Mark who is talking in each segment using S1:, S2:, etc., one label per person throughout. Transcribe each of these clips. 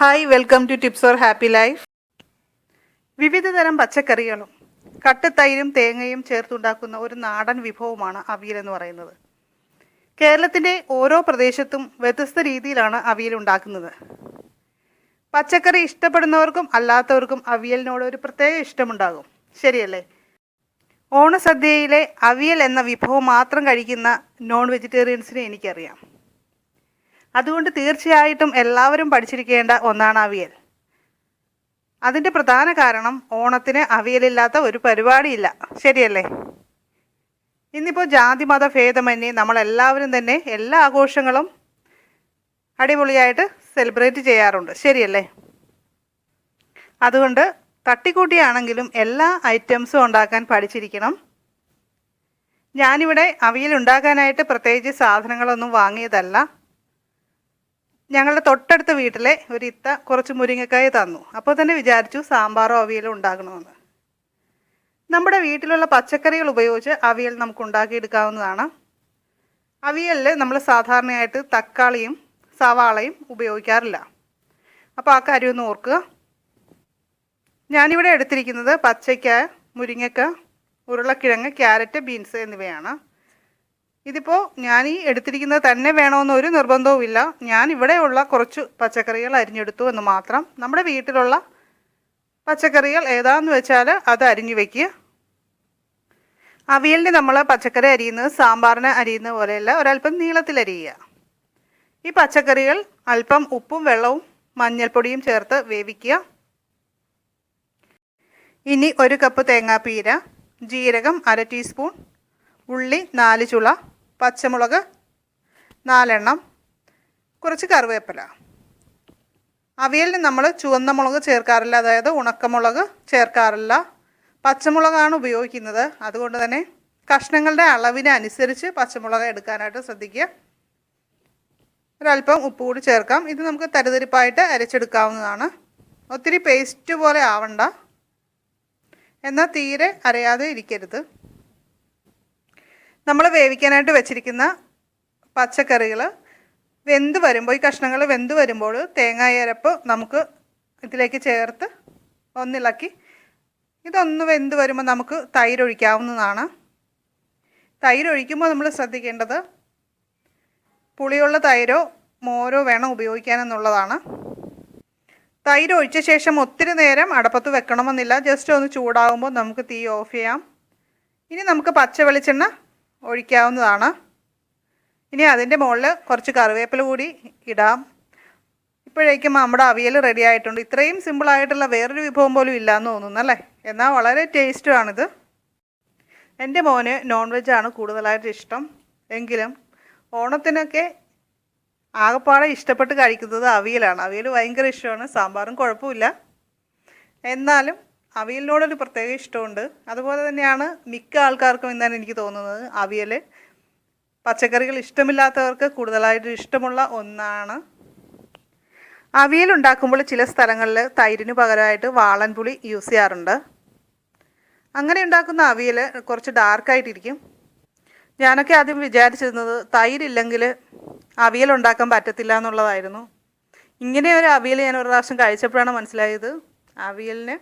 S1: Hi welcome to tips for happy life വിവിധ തരം പച്ചക്കറികളും കട്ടത്തൈരും തേങ്ങയും ചേർത്തുണ്ടാക്കുന്ന ഒരു നാടൻ വിഭവമാണ് അവിയൽ എന്ന് പറയുന്നത്. കേരളത്തിന്റെ ഓരോ പ്രദേശത്തും വ്യത്യസ്ത രീതിയിലാണ് അവിയൽ ഉണ്ടാക്കുന്നത്. പച്ചക്കറി ഇഷ്ടപ്പെടുന്നവർക്കും അല്ലാത്തവർക്കും അവിയലിനോട് ഒരു പ്രത്യേക ഇഷ്ടമുണ്ടാകും. ശരിയല്ലേ? ഓണസദ്യയിലെ അവിയൽ എന്ന വിഭവം മാത്രം കഴിക്കുന്ന നോൺ വെജിറ്റേറിയൻസിനെ എനിക്കറിയാം. അതുകൊണ്ട് തീർച്ചയായിട്ടും എല്ലാവരും പഠിച്ചിരിക്കേണ്ട ഒന്നാണ് അവിയൽ. അതിന്റെ പ്രധാന കാരണം ഓണത്തിന് അവിയലില്ലാത്ത ഒരു പരിപാടിയില്ല. ശരിയല്ലേ? ഇന്നിപ്പോൾ ജാതി മത ഭേദമന്യേ നമ്മളെല്ലാവരും തന്നെ എല്ലാ ആഘോഷങ്ങളും അടിപൊളിയായിട്ട് സെലിബ്രേറ്റ് ചെയ്യാറുണ്ട്. ശരിയല്ലേ? അതുകൊണ്ട് തട്ടിക്കൂട്ടിയാണെങ്കിലും എല്ലാ ഐറ്റംസും ഉണ്ടാക്കാൻ പഠിച്ചിരിക്കണം. ഞാനിവിടെ അവിയൽ ഉണ്ടാക്കാനായിട്ട് പ്രത്യേകിച്ച് സാധനങ്ങളൊന്നും വാങ്ങിയതല്ല. ഞങ്ങളുടെ തൊട്ടടുത്ത വീട്ടിലെ ഒരു ഇത്ത കുറച്ച് മുരിങ്ങക്കായ തന്നു. അപ്പോൾ തന്നെ വിചാരിച്ചു സാമ്പാറോ അവിയലോ ഉണ്ടാക്കണമെന്ന് നമ്മുടെ വീട്ടിലുള്ള പച്ചക്കറികൾ ഉപയോഗിച്ച് അവിയൽ നമുക്ക് ഉണ്ടാക്കിയെടുക്കാവുന്നതാണ്. അവിയലിൽ നമ്മൾ സാധാരണയായിട്ട് തക്കാളിയും സവാളയും ഉപയോഗിക്കാറില്ല. അപ്പോൾ ആ കാര്യം ഒന്ന് ഓർക്കുക. ഞാനിവിടെ എടുത്തിരിക്കുന്നത് പച്ചയ്ക്ക മുരിങ്ങക്ക ഉരുളക്കിഴങ്ങ് ക്യാരറ്റ് ബീൻസ് എന്നിവയാണ്. ഇതിപ്പോൾ ഞാൻ ഈ എടുത്തിരിക്കുന്നത് തന്നെ വേണമെന്ന് ഒരു നിർബന്ധവുമില്ല. ഞാൻ ഇവിടെയുള്ള കുറച്ച് പച്ചക്കറികൾ അരിഞ്ഞെടുത്തു എന്ന് മാത്രം. നമ്മുടെ വീട്ടിലുള്ള പച്ചക്കറികൾ ഏതാന്ന് വെച്ചാൽ അത് അരിഞ്ഞു വെക്കുക അവിയലിന് നമ്മൾ പച്ചക്കറി അരിയുന്നത് സാമ്പാറിന് അരിയുന്ന പോലെയല്ല ഒരല്പം നീളത്തിൽ അരിയുക. ഈ പച്ചക്കറികൾ അല്പം ഉപ്പും വെള്ളവും മഞ്ഞൾപ്പൊടിയും ചേർത്ത് വേവിക്കുക. ഇനി ഒരു കപ്പ് തേങ്ങാപ്പീര ജീരകം അര ടീസ്പൂൺ ഉള്ളി നാല് ചുള പച്ചമുളക് നാലെണ്ണം കുറച്ച് കറിവേപ്പില. അവിയലിന് നമ്മൾ ചുവന്ന മുളക് ചേർക്കാറില്ല അതായത് ഉണക്കമുളക് ചേർക്കാറില്ല. പച്ചമുളകാണ് ഉപയോഗിക്കുന്നത്. അതുകൊണ്ട് തന്നെ കഷ്ണങ്ങളുടെ അളവിനനുസരിച്ച് പച്ചമുളക് എടുക്കാനായിട്ട് ശ്രദ്ധിക്കുക. ഒരല്പം ഉപ്പ് കൂടി ചേർക്കാം. ഇത് നമുക്ക് തരിതരിപ്പായിട്ട് അരച്ചെടുക്കാവുന്നതാണ്. ഒത്തിരി പേസ്റ്റ് പോലെ ആവണ്ട. എന്നാൽ തീരെ അരയാതെ ഇരിക്കരുത്. നമ്മൾ വേവിക്കാനായിട്ട് വെച്ചിരിക്കുന്ന പച്ചക്കറികൾ വെന്ത് വരുമ്പോൾ ഈ കഷ്ണങ്ങൾ വെന്ത് വരുമ്പോൾ തേങ്ങായരപ്പ് നമുക്ക് ഇതിലേക്ക് ചേർത്ത് ഒന്നിളക്കി ഇതൊന്ന് വെന്ത് വരുമ്പോൾ നമുക്ക് തൈരൊഴിക്കാവുന്നതാണ് തൈരൊഴിക്കുമ്പോൾ നമ്മൾ ശ്രദ്ധിക്കേണ്ടത് പുളിയുള്ള തൈരോ മോരോ വേണം ഉപയോഗിക്കാനെന്നുള്ളതാണ്. തൈര് ഒഴിച്ച ശേഷം ഒത്തിരി നേരം അടപ്പത്ത് വെക്കണമെന്നില്ല. ജസ്റ്റ് ഒന്ന് ചൂടാകുമ്പോൾ നമുക്ക് തീ ഓഫ് ചെയ്യാം. ഇനി നമുക്ക് പച്ച വെളിച്ചെണ്ണ ഒഴിക്കാവുന്നതാണ്. ഇനി അതിന്റെ മുകളിൽ കുറച്ച് കറിവേപ്പില കൂടി ഇടാം. ഇപ്പോഴേക്കും നമ്മുടെ അവിയൽ റെഡി ആയിട്ടുണ്ട്. ഇത്രയും സിമ്പിളായിട്ടുള്ള വേറൊരു വിഭവം പോലും ഇല്ല എന്ന് തോന്നുന്നു അല്ലേ? എന്നാൽ വളരെ ടേസ്റ്റുമാണിത് എന്റെ മോന് നോൺ വെജാണ് കൂടുതലായിട്ട് ഇഷ്ടം. എങ്കിലും ഓണത്തിനൊക്കെ ആകപ്പാടെ ഇഷ്ടപ്പെട്ട് കഴിക്കുന്നത് അവിയലാണ്. അവിയൽ ഭയങ്കര ഇഷ്ടമാണ്. സാമ്പാറും കുഴപ്പമില്ല. എന്നാലും അവിയലിനോടൊരു പ്രത്യേക ഇഷ്ടമുണ്ട്. അതുപോലെ തന്നെയാണ് മിക്ക ആൾക്കാർക്കും എന്നാണ് എനിക്ക് തോന്നുന്നത് അവിയൽ പച്ചക്കറികൾ ഇഷ്ടമില്ലാത്തവർക്ക് കൂടുതലായിട്ട് ഇഷ്ടമുള്ള ഒന്നാണ്. അവിയൽ ഉണ്ടാക്കുമ്പോൾ ചില സ്ഥലങ്ങളിൽ തൈരിന് പകരമായിട്ട് വാളൻപുളി യൂസ് ചെയ്യാറുണ്ട്. അങ്ങനെ ഉണ്ടാക്കുന്ന അവിയൽ കുറച്ച് ഡാർക്കായിട്ടിരിക്കും ഞാനൊക്കെ ആദ്യം വിചാരിച്ചിരുന്നത് തൈരില്ലെങ്കിൽ അവിയൽ ഉണ്ടാക്കാൻ പറ്റത്തില്ല എന്നുള്ളതായിരുന്നു. ഇങ്ങനെ ഒരു അവിയൽ ഞാൻ ഒരു പ്രാവശ്യം കഴിച്ചപ്പോഴാണ് മനസ്സിലായത്. അവിയലിന്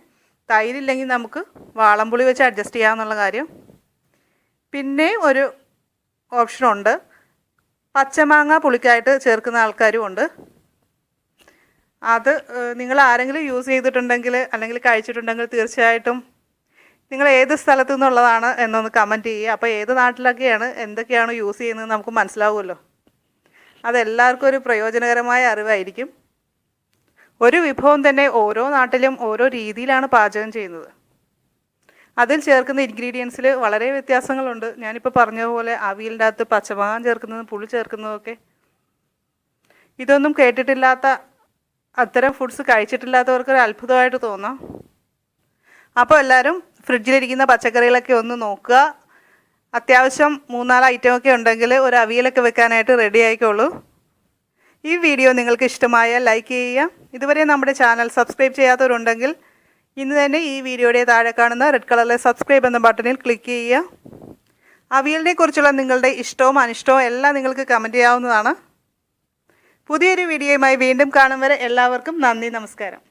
S1: തൈരില്ലെങ്കിൽ നമുക്ക് വാളംപുളി വെച്ച് അഡ്ജസ്റ്റ് ചെയ്യാമെന്നുള്ള കാര്യം. പിന്നെ ഒരു ഓപ്ഷനുണ്ട് പച്ചമാങ്ങ പുളിക്കായിട്ട് ചേർക്കുന്ന ആൾക്കാരും ഉണ്ട്. അത് നിങ്ങൾ ആരെങ്കിലും യൂസ് ചെയ്തിട്ടുണ്ടെങ്കിൽ അല്ലെങ്കിൽ കഴിച്ചിട്ടുണ്ടെങ്കിൽ തീർച്ചയായിട്ടും നിങ്ങൾ ഏത് സ്ഥലത്തു നിന്നുള്ളതാണ് എന്നൊന്ന് കമന്റ് ചെയ്യുക. അപ്പോൾ ഏത് നാട്ടിലൊക്കെയാണ് എന്തൊക്കെയാണ് യൂസ് ചെയ്യുന്നത് നമുക്ക് മനസ്സിലാവുമല്ലോ. അതെല്ലാവർക്കും ഒരു പ്രയോജനകരമായ അറിവായിരിക്കും. ഒരു വിഭവം തന്നെ ഓരോ നാട്ടിലും ഓരോ രീതിയിലാണ് പാചകം ചെയ്യുന്നത്. അതിൽ ചേർക്കുന്ന ഇൻഗ്രീഡിയൻസിൽ വളരെ വ്യത്യാസങ്ങളുണ്ട്. ഞാനിപ്പോൾ പറഞ്ഞതുപോലെ അവിയലിന്റെ അകത്ത് പച്ചമാങ്ങ ചേർക്കുന്നതും പുളി ചേർക്കുന്നതൊക്കെ ഇതൊന്നും കേട്ടിട്ടില്ലാത്ത അത്തരം ഫുഡ്സ് കഴിച്ചിട്ടില്ലാത്തവർക്ക് ഒരു അത്ഭുതമായിട്ട് തോന്നാം. അപ്പോൾ എല്ലാവരും ഫ്രിഡ്ജിലിരിക്കുന്ന പച്ചക്കറികളൊക്കെ ഒന്ന് നോക്കുക. അത്യാവശ്യം മൂന്നാൽ ഐറ്റമൊക്കെ ഉണ്ടെങ്കിൽ ഒരു അവിയലൊക്കെ വെക്കാനായിട്ട് റെഡി ആയിക്കോളൂ. ഈ വീഡിയോ നിങ്ങൾക്ക് ഇഷ്ടമായാൽ ലൈക്ക് ചെയ്യുക. ഇതുവരെ നമ്മുടെ ചാനൽ സബ്സ്ക്രൈബ് ചെയ്യാത്തവരുണ്ടെങ്കിൽ ഇന്ന് തന്നെ ഈ വീഡിയോയുടെ താഴെ കാണുന്ന റെഡ് കളറിലെ സബ്സ്ക്രൈബ് എന്ന ബട്ടണിൽ ക്ലിക്ക് ചെയ്യുക. അവിയലിനെ കുറിച്ചുള്ള നിങ്ങളുടെ ഇഷ്ടവും അനിഷ്ടവും എല്ലാം നിങ്ങൾക്ക് കമന്റ് ചെയ്യാവുന്നതാണ്. പുതിയൊരു വീഡിയോയുമായി വീണ്ടും കാണും വരെ എല്ലാവർക്കും നന്ദി നമസ്കാരം.